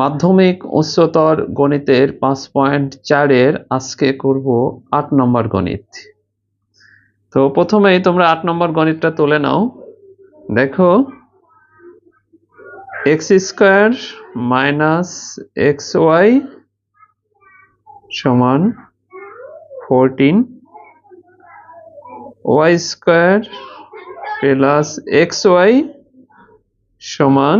মাধ্যমিক উচ্চতর গণিতের পাঁচ পয়েন্ট চারের আজকে করব আট নম্বর গণিত। তো প্রথমেই তোমরা আট নম্বর গণিতটা তুলে নাও। দেখো, x square minus x y সমান fourteen y square plus x y সমান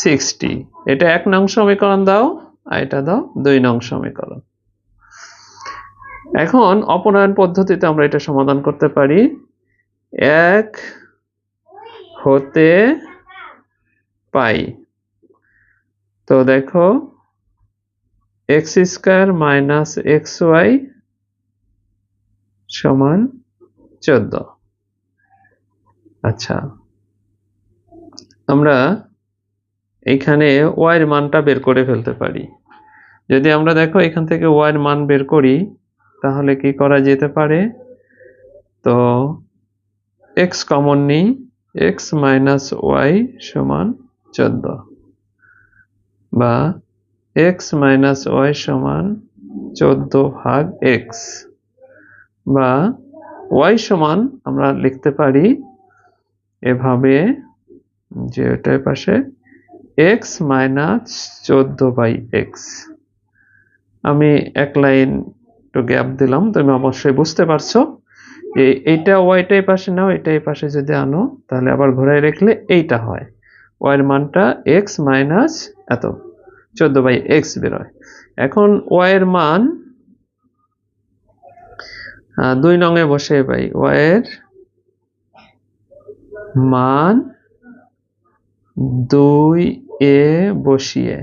সিক্সটি। এটা এক নং সমীকরণ দাও, আর এটা দাও দুই নং সমীকরণ। এখন অপনয়ন পদ্ধতিতে আমরা এটা সমাধান করতে পারি। এক হতে পাই। তো দেখো, x square minus x y সমান চোদ্দ। আচ্ছা আমরা এইখানে ওয়াইয়ের মানটা বের করে ফেলতে পারি। যদি আমরা দেখো এখান থেকে ওয়াইয়ের মান বের করি, তাহলে কি করা যেতে পারে? তো এক্স কমন নিই এক্স মাইনাস ওয়াই সমান চোদ্দ। বা এক্স মাইনাস ওয়াই সমান চোদ্দ ভাগ এক্স বা ওয়াই সমান আমরা লিখতে পারি এভাবে, যে এটার পাশে এক্স মাইনাস চোদ্দ বাই এক্স আমি এক লাইন একটু গ্যাপ দিলাম, তুমি অবশ্যই বুঝতে পারছ। এইটা ওয়াইটা এই পাশে নাও এটা এই পাশে যদি আনো, তাহলে আবার ঘোরায় রাখলে এইটা হয়। ওয়াইয়ের মানটা এক্স মাইনাস এত, চোদ্দ বাই এক্স বেরোয়। এখন ওয়াইয়ের মান দুই নঙে বসে পাই। ওয়াইয়ের মান দুই এ বসিয়ে।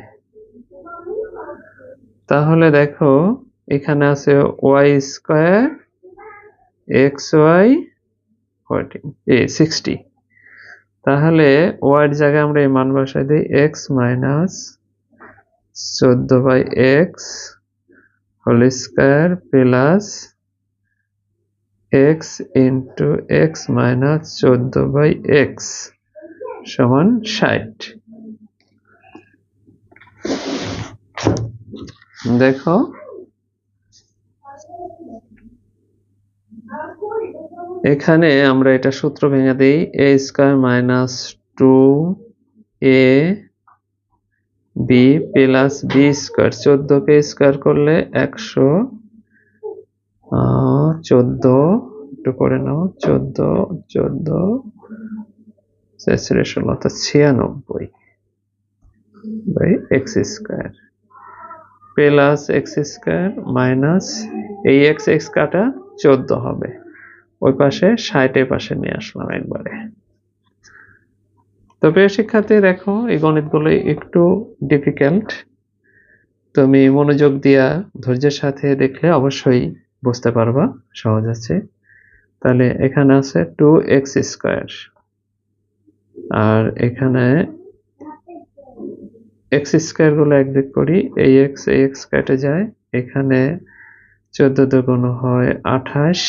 তাহলে দেখো, এখানে আছে y square x y fourteen এ সিক্সটি তাহলে ওয়াইয়ের জায়গায় আমরা এই মান বসাই দিই এক্স মাইনাস চোদ্দ by x whole square plus x into x minus চোদ্দ বাই এক্স সমান ষাট। দেখো। এখানে আমরা এটা সূত্র ভেঙে দিই a square minus two a b plus b square চোদ্দকে square করলে একশো চোদ্দ, একটু করে নাও, চোদ্দ চোদ্দ শেষের ষোলো অর্থাৎ ছিয়ানব্বই by x square plus x square minus এই এক্স এক্স কাটা চোদ্দ হবে। ওই পাশে ষাটের পাশে নিয়ে আসলাম একবারে। তো প্রিয় শিক্ষার্থী, দেখো, এই গণিতগুলো একটু ডিফিকাল্ট তুমি মনোযোগ দিয়া ধৈর্যের সাথে দেখলে অবশ্যই বুঝতে পারবা, সহজ আছে। তাহলে এখানে আছে টু এক্স স্কোয়ার। আর এখানে এক্স স্কোয়ারগুলো একদিক করি, এই এক্স এই এক্স কেটে যায়। এখানে চোদ্দ দুগুণ হয় আঠাশ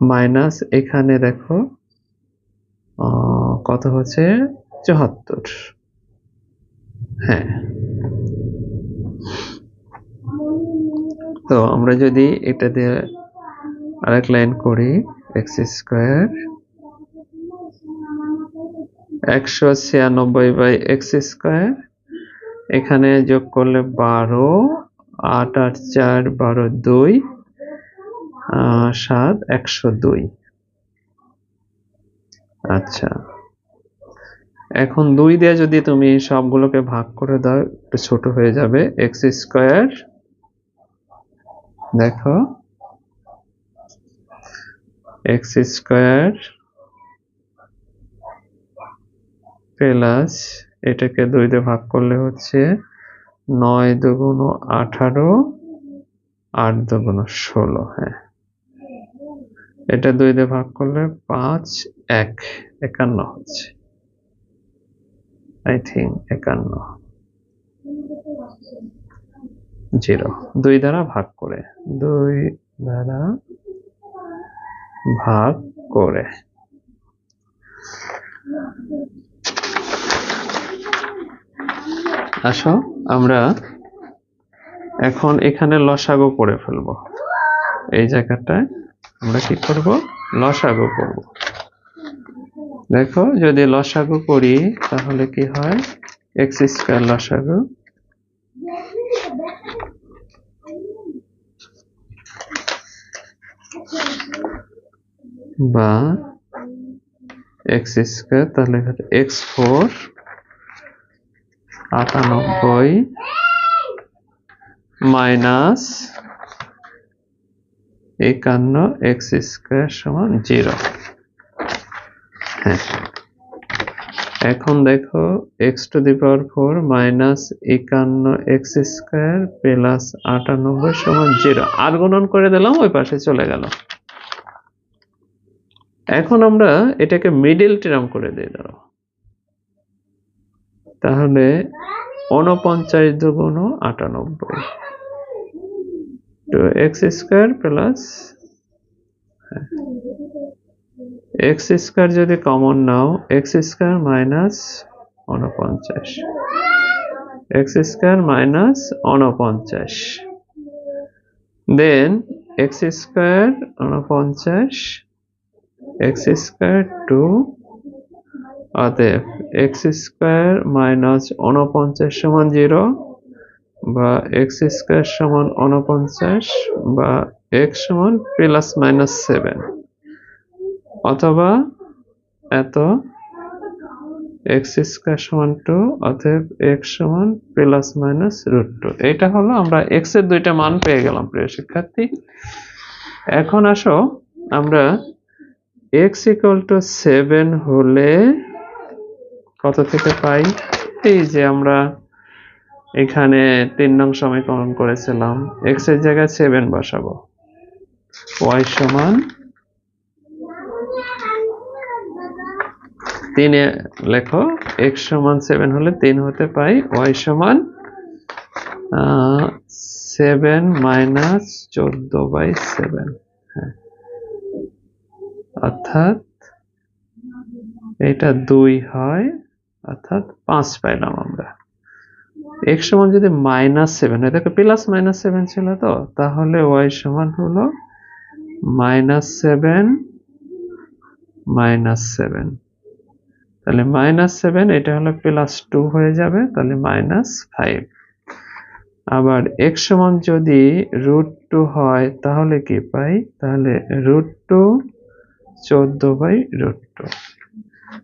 মাইনাস এখানে দেখো কত হচ্ছে? চুয়াত্তর। হ্যাঁ। তো আমরা যদি এটা দিয়ে আরেক লাইন করি এক্স স্কোয়ার একশো ছিয়ানব্বই বাই এক্স স্কোয়ার এখানে যোগ করলে বারো, আট আট চার, বারো, দুই সাত, একশো দুই। আচ্ছা। এখন দুই দিয়ে যদি তুমি সবগুলোকে ভাগ করে দাও, একটু ছোট হয়ে যাবে। এক্স স্কোয়ার দেখো। এক্স স্কোয়ার প্লাস এটাকে দুই দিয়ে ভাগ করলে হচ্ছে নয় দুগুণ আঠারো, আট দুগুণ ষোলো হ্যাঁ। এটা দুই দিয়ে ভাগ করলে পাঁচ, এক, একান্ন হচ্ছে। আই থিঙ্ক একান্ন। জিরো। দুই দ্বারা ভাগ করে। দুই দ্বারা ভাগ করে। আসো, আমরা এখন এখানে লসাগো করে ফেলব। এই জায়গাটায় আমরা কি করব? লসাগো করব। দেখো, যদি লসাগু করি, তাহলে কি হয়? এক্স স্কোয়ার লসাগো। বা এক্স স্কোয়ার, তাহলে এক্স ফোর আটানব্বই মাইনাস একান্ন এক্স স্কোয়ার সমান জিরো। হ্যাঁ। এখন দেখো x to the power four minus একান্ন এক্স স্কোয়ার প্লাস আটানব্বই সমান জিরো। আর গুণন করে দিলাম, ওই পাশে চলে গেল। এখন আমরা এটাকে মিডিল টার্ম করে দিয়ে দাও তাহলে উনপঞ্চাশ দুগুণ আটানব্বই। তো x square plus x square যদি কমন নাও এক্স স্কোয়ার মাইনাস উনপঞ্চাশ এক্স স্কোয়ার মাইনাস উনপঞ্চাশ দেন এক্স স্কোয়ার উনপঞ্চাশ এক্স স্কোয়ার টু অতএব এক্স স্কোয়ার মাইনাস উনপঞ্চাশ সমান জিরো বা এক্স স্কোয়ার সমান উনপঞ্চাশ বা এক্স সমান প্লাস মাইনাস সেভেন অথবা এত এক্স স্কোয়ার সমান টু অতএব এক্স সমান প্লাস মাইনাস রুট টু এটা হলো আমরা এক্সের দুইটা মান পেয়ে গেলাম, প্রিয় শিক্ষার্থী। এখন আসো, আমরা এক্স ইকুয়াল টু সেভেন হলে কত থেকে পাই? এই যে আমরা এখানে তিন নং সমীকরণ করেছিলাম। এক্সের জায়গায় সেভেন বসাবো। ওয়াই সমান তিনে লেখো এক্স সমান সেভেন হলে তিন হতে পাই। ওয়াই সমান সেভেন মাইনাস চোদ্দ বাই সেভেন হ্যাঁ। অর্থাৎ এটা দুই হয়। অর্থাৎ পাঁচ পাইলাম আমরা। এক্স সমান যদি মাইনাস সেভেন হয়, দেখো প্লাস মাইনাস সেভেন ছিল তো, তাহলে ওয়াই সমান হলো মাইনাস সেভেন মাইনাস সেভেন তাহলে মাইনাস সেভেন এটা হলো প্লাস টু হয়ে যাবে, তাহলে মাইনাস ফাইভ আবার এক্স সমান যদি রুট টু হয়, তাহলে কি পাই? তাহলে রুট টু চোদ্দ বাই রুট টু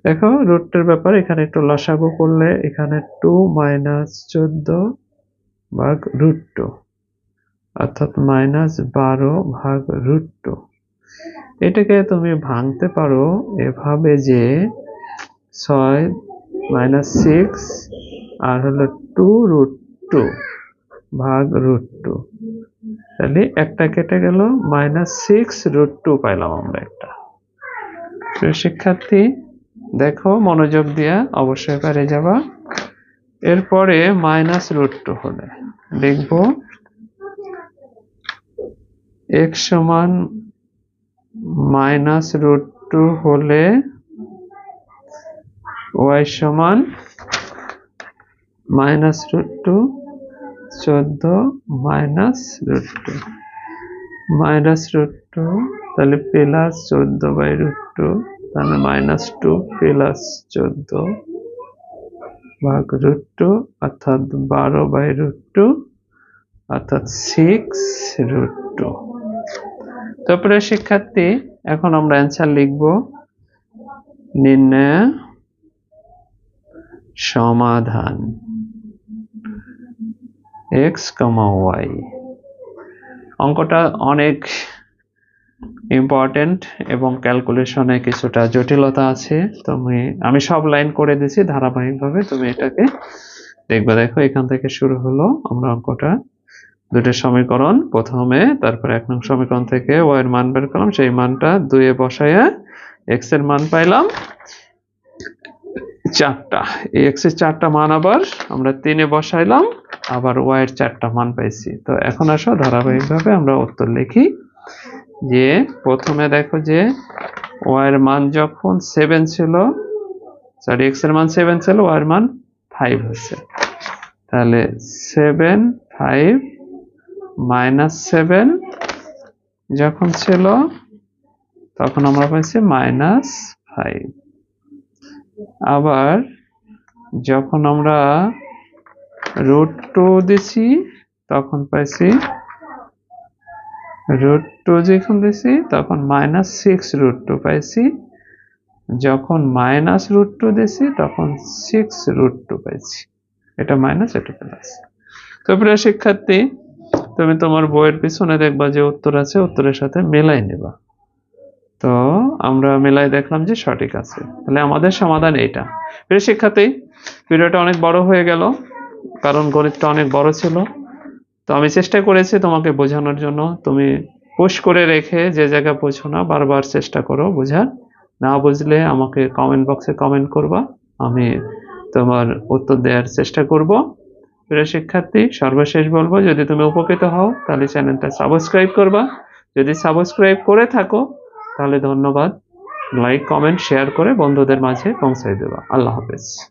দেখো রুটের ব্যাপার, এখানে একটু লসাগু করলে এখানে টু মাইনাস চোদ্দ ভাগ রুট টু অর্থাৎ মাইনাস বারো ভাগ রুট টু এটাকে তুমি ভাঙতে পারো এভাবে যে ছয় মাইনাস সিক্স আর হলো টু রুট টু ভাগ রুট টু তাহলে একটা কেটে গেল মাইনাস সিক্স রুট টু পাইলাম আমরা একটা। শিক্ষার্থী দেখো, মনোযোগ দিয়া অবশ্যই পারে যাবা। এরপরে মাইনাস রুট টু হলে লিখব এক্স সমান মাইনাস রুট টু হলে ওয়াই সমান মাইনাস রুট টু চোদ্দ minus root two minus root two তাহলে প্লাস চোদ্দ বাই রুট টু তাহলে মাইনাস টু প্লাস চোদ্দ ভাগ রুট টু অর্থাৎ বারো বাই রুট টু অর্থাৎ সিক্স রুট টু তারপরে শিক্ষার্থী, এখন আমরা অ্যান্সার লিখব। নির্ণয় সমাধান এক্স কমা ওয়াই অঙ্কটা অনেক ইম্পর্টেন্ট এবং ক্যালকুলেশনে কিছুটা জটিলতা আছে। তুমি, আমি সব লাইন করে দিছি ধারাবাহিকভাবে, তুমি এটাকে দেখবে, দেখো, এখান থেকে শুরু হলো আমরা অঙ্কটা। দুটো সমীকরণ, প্রথমে, তারপরে এক নং সমীকরণ থেকে ওয়াই এর মান বের করলাম, সেই মানটা দুইয়ে বসাইয়া এক্সের মান পাইলাম চারটা। এই এক্সের চারটা মান আবার আমরা তিনে বসাইলাম, আবার ওয়াই এর চারটা মান পাইছি। তো এখন আসো, ধারাবাহিকভাবে আমরা উত্তর লিখি। যে প্রথমে দেখো যে ওয়াই এর মান যখন সেভেন ছিল সরি এক্সের মান সেভেন ছিল ওয়াই এর মান ফাইভ হচ্ছে তাহলে সেভেন ফাইভ মাইনাস সেভেন যখন ছিল, তখন আমরা পাইছি মাইনাস ফাইভ আবার যখন আমরা রুট টু দিছি, তখন পাইছি রুট টু যখন দিছি তখন মাইনাস সিক্স রুট টু পাইছি। যখন মাইনাস রুট টু দিছি, তখন সিক্স রুট টু পাইছি। এটা মাইনাস এটা প্লাস তো প্রিয় শিক্ষার্থী, তুমি তোমার বইয়ের পিছনে দেখবা যে উত্তর আছে, উত্তরের সাথে মেলাই নেবা। তো আমরা মেলাই দেখলাম যে সঠিক আছে। তাহলে আমাদের সমাধান এইটা। প্রিয় শিক্ষার্থী, ভিডিওটা অনেক বড় হয়ে গেল, কারণ গণিতটা অনেক বড় ছিল। তো আমি চেষ্টা করেছি তোমাকে বোঝানোর জন্য। তুমি পুশ করে রেখে যে জায়গায় পৌঁছো না, বারবার চেষ্টা করো বোঝার। না বুঝলে আমাকে কমেন্ট বক্সে কমেন্ট করবা। আমি তোমার উত্তর দেওয়ার চেষ্টা করব। প্রিয় শিক্ষার্থী, সর্বশেষ বলব, যদি তুমি উপকৃত হও, তাহলে চ্যানেলটা সাবস্ক্রাইব করবা। যদি সাবস্ক্রাইব করে থাকো, তাহলে ধন্যবাদ। লাইক কমেন্ট শেয়ার করে বন্ধুদের মাঝে পৌঁছাই দেবা। আল্লাহ হাফেজ।